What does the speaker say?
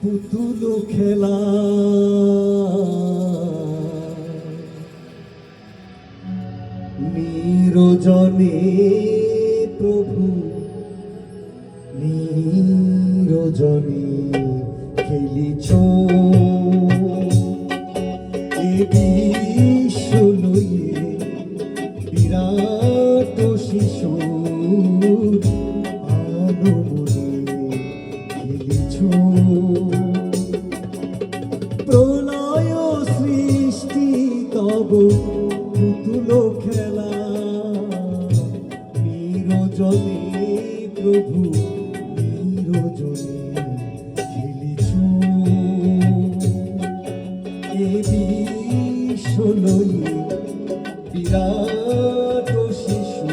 পুতুল খেলা। নিরজনে প্রভু নিরজনে খেলিছ। বিশ্ব লইয়ে বিরাট শিশু প্রলয় সৃষ্টি তব পুতুল খেলা। নিরজনে প্রভু নিরজনে খেলিছ। এ বিশ্ব লইয়ে বিরাট শিশু।